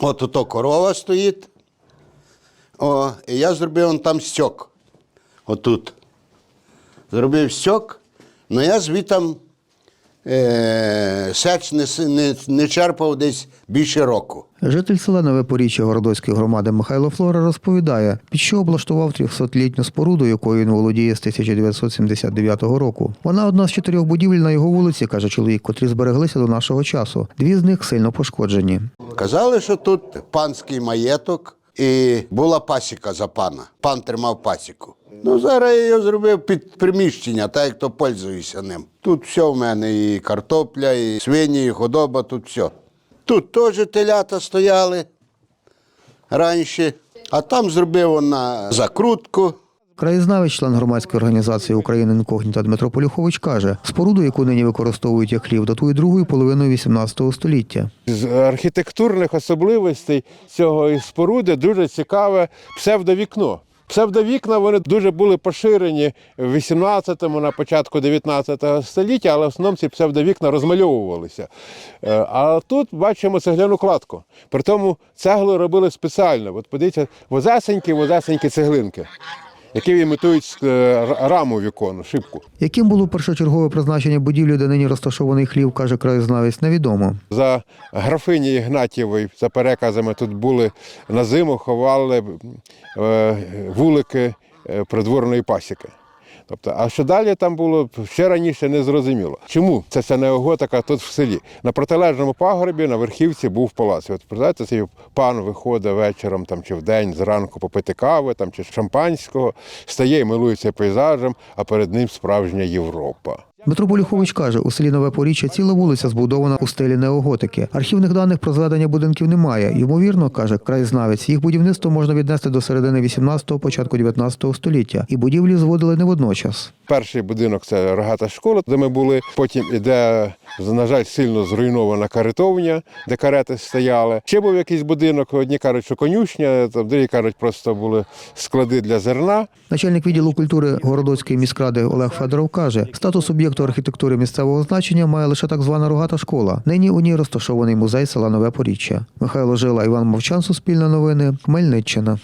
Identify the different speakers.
Speaker 1: От ото корова стоїть. О, і я зробив он там стьок. Отут. Зробив стьок, але я звітом е, сеч не, не, не черпав десь більше року.
Speaker 2: Житель села Нове Поріччя Городоцької громади Михайло Флора розповідає, під що облаштував 300-літню споруду, якою він володіє з 1979 року. Вона одна з чотирьох будівель на його вулиці, каже чоловік, котрі збереглися до нашого часу. Дві з них сильно пошкоджені.
Speaker 1: Казали, що тут панський маєток і була пасіка за пана. Пан тримав пасіку. Ну, зараз я його зробив під приміщення, так як то пользуюся ним. Тут все в мене, і картопля, і свині, і худоба, тут все. Тут теж телята стояли раніше, а там зробив он на закрутку.
Speaker 2: Краєзнавець, член громадської організації України Інкогніта Дмитро Полюхович каже, споруду, яку нині використовують як хлів, датує другою половиною 18 століття.
Speaker 3: З архітектурних особливостей цього споруди дуже цікаве псевдовікно. Псевдовікна вони дуже були поширені в 18-му, на початку 19 століття, але в основному ці псевдовікна розмальовувалися. Е, А тут бачимо цегляну кладку. При тому цеглу робили спеціально. От подивіться, возесенькі, возесенькі цеглинки, які імітують е, раму вікону, шибку.
Speaker 2: Яким було першочергове призначення будівлі, де нині розташований хлів, каже краєзнавець, невідомо.
Speaker 3: За графині Ігнатєвої, за переказами, тут були на зиму, ховали е, вулики е, придворної пасіки. Тобто, а що далі там було ще раніше не зрозуміло. Чому це ця неоготика тут в селі? На протилежному пагорбі на верхівці був палац. От представляєте, цей пан виходить вечором там, чи вдень зранку попити кави там, чи шампанського, стає і милується пейзажем, а перед ним справжня Європа.
Speaker 2: Дмитро Полюхович каже, у селі Нове Поріччя ціла вулиця збудована у стилі неоготики. Архівних даних про зведення будинків немає. Ймовірно, каже краєзнавець, їх будівництво можна віднести до середини 18-го, початку 19-го століття. І будівлі зводили не водночас.
Speaker 3: Перший будинок це рогата школа, де ми були. Потім іде, на жаль, сильно зруйнована каретовня, де карети стояли. Ще був якийсь будинок, одні кажуть, що конюшня, там другі кажуть, просто були склади для зерна.
Speaker 2: Начальник відділу культури Городоцької міськради Олег Федоров каже, статус об'єкту архітектури місцевого значення має лише так звана рогата школа. Нині у ній розташований музей села Нове Поріччя. Михайло Жила, Іван Мовчан, Суспільне новини, Хмельниччина.